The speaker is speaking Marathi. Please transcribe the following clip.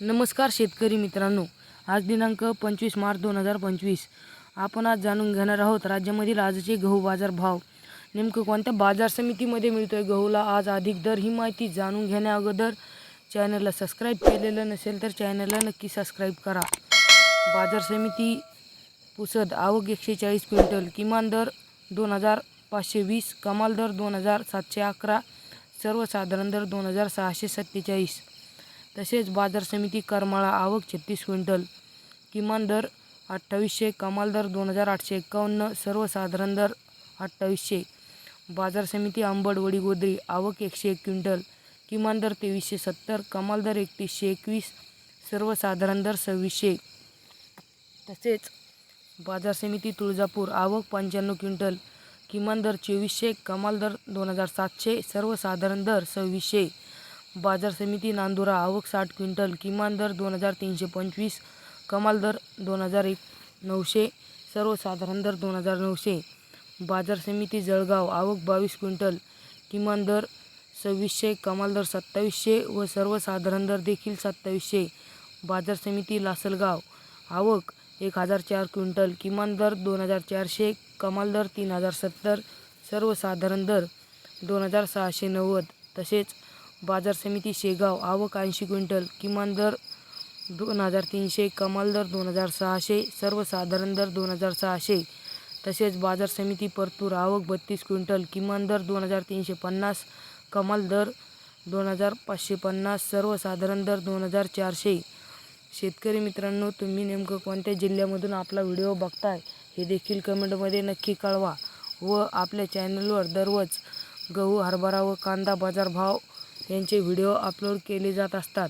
नमस्कार शेतकरी मित्रांनो. आज दिनांक पंचवीस मार्च दोन हजार पंचवीस. आपण आज जाणून घेणार आहोत राज्यामधील आजचे गहू बाजार भाव. नेमकं कोणत्या बाजार समितीमध्ये मिळतो आहे गहूला? आज अधिक दर ही माहिती जाणून घेण्या अगोदर चॅनलला सबस्क्राईब केलेलं नसेल तर चॅनलला नक्की सबस्क्राईब करा. बाजार समिती पुसद आवक एकशे चाळीस क्विंटल किमान दर दोन हजार पाचशे वीस कमाल दर दोन हजार सातशे अकरा सर्वसाधारण दर दोन हजार सहाशे सत्तेचाळीस. तसेच बाजार समिती करमाळा आवक छत्तीस क्विंटल किमान दर अठ्ठावीसशे कमाल दर दोन हजार आठशे एकावन्न सर्वसाधारण दर अठ्ठावीसशे. बाजार समिती आंबड वडीगोद्री आवक एकशे एक क्विंटल किमान दर तेवीसशे सत्तर कमाल दर एकतीसशे एकवीस सर्वसाधारण दर सव्वीसशे. तसेच बाजार समिती तुळजापूर आवक पंच्याण्णव क्विंटल किमान दर चोवीसशे कमाल दर दोन हजार सातशे सर्वसाधारण दर सव्वीसशे. बाजार समिती नांदुरा आवक साठ क्विंटल किमान दर दोन हजार तीनशे पंचवीस कमाल दर दोन हजार एक नऊशे सर्वसाधारण दर दोन हजार नऊशे. बाजार समिती जळगाव आवक बावीस क्विंटल किमान दर सव्वीसशे कमाल दर सत्तावीसशे व सर्वसाधारण दर देखील सत्तावीसशे. बाजार समिती लासलगाव आवक एक हजार चार क्विंटल किमान दर दोन हजार चारशे कमाल दर तीन हजार सत्तर सर्वसाधारण दर दोन हजार सहाशे नव्वद. तसेच बाजार समिती शेगाव आवक ऐंशी क्विंटल किमान दर दोन हजार तीनशे कमाल दर दोन हजार सहाशे सर्वसाधारण दर दोन हजार सहाशे. तसेच बाजार समिती परतूर आवक बत्तीस क्विंटल किमान दर दोन हजार तीनशे पन्नास कमाल दर दोन हजार पाचशे पन्नास सर्वसाधारण दर दोन हजार चारशे. शेतकरी मित्रांनो तुम्ही नेमकं कोणत्या जिल्ह्यामधून आपला व्हिडिओ बघताय हे देखील कमेंटमध्ये नक्की कळवा. व आपल्या चॅनलवर दररोज गहू हरभरा व कांदा बाजार भाव यांचे व्हिडिओ अपलोड केले जात असतात.